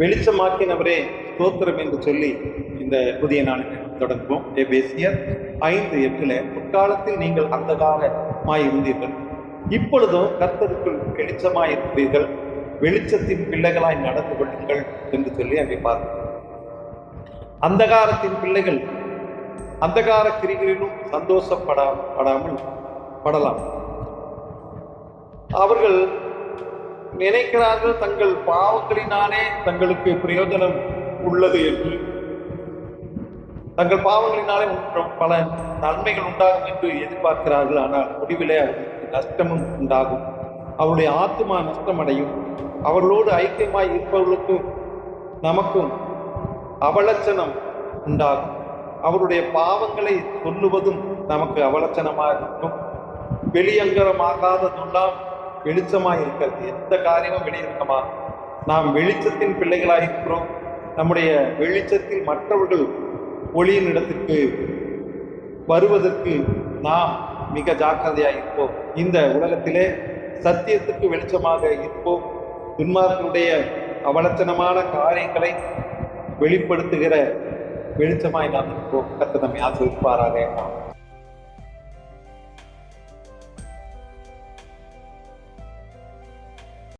வெளிச்சமாக்கினவரே ஸ்தோத்திரம் என்று சொல்லி இந்த புதிய நாளில் தொடங்குவோம். எபேசியர் ஐந்து எட்டில் முற்காலத்தில் நீங்கள் அந்தகாரமாய் இருந்தீர்கள். இப்பொழுதும் கர்த்தருக்குள் வெளிச்சமாய் இருக்கிறீர்கள் வெளிச்சத்தின் பிள்ளைகளாய் நடந்து கொள்ளுங்கள் என்று சொல்லி அங்கே பார்க்கிறோம் அந்தகாரத்தின் பிள்ளைகள் அந்தகார கிரிகளிலும் சந்தோஷப்படா படாமல் படலாம். அவர்கள் நினைக்கிறார்கள் தங்கள் பாவங்களினாலே தங்களுக்கு பிரயோஜனம் உள்ளது என்று. தங்கள் பாவங்களினாலே பல நன்மைகள் உண்டாகும் என்று எதிர்பார்க்கிறார்கள். ஆனால் முடிவிலே அவர்களுக்கு நஷ்டமும் உண்டாகும். அவருடைய ஆத்மா நஷ்டமடையும். அவர்களோடு ஐக்கியமாய் இருப்பவர்களுக்கும் நமக்கும் அவலட்சணம் உண்டாகும். அவருடைய பாவங்களை சொல்லுவதும் நமக்கு அவலட்சணமாக இருக்கும். வெளியங்கரமாகாததெல்லாம் வெளிச்சமாக இருக்கிறது எந்த காரியமும் வெளியிருக்கமா? நாம் வெளிச்சத்தின் பிள்ளைகளாக இருக்கிறோம் நம்முடைய வெளிச்சத்தில் மற்றவர்கள் ஒளியின் இடத்திற்கு வருவதற்கு நாம் மிக ஜாக்கிரதையாக இருப்போம் இந்த உலகத்திலே சத்தியத்துக்கு வெளிச்சமாக இருப்போம். துன்மார்களுடைய அவலச்சனமான காரியங்களை வெளிப்படுத்துகிற வெளிச்சமாய் நாம் இருப்போம். கத்த நம்மை ஆசிரிப்பாராக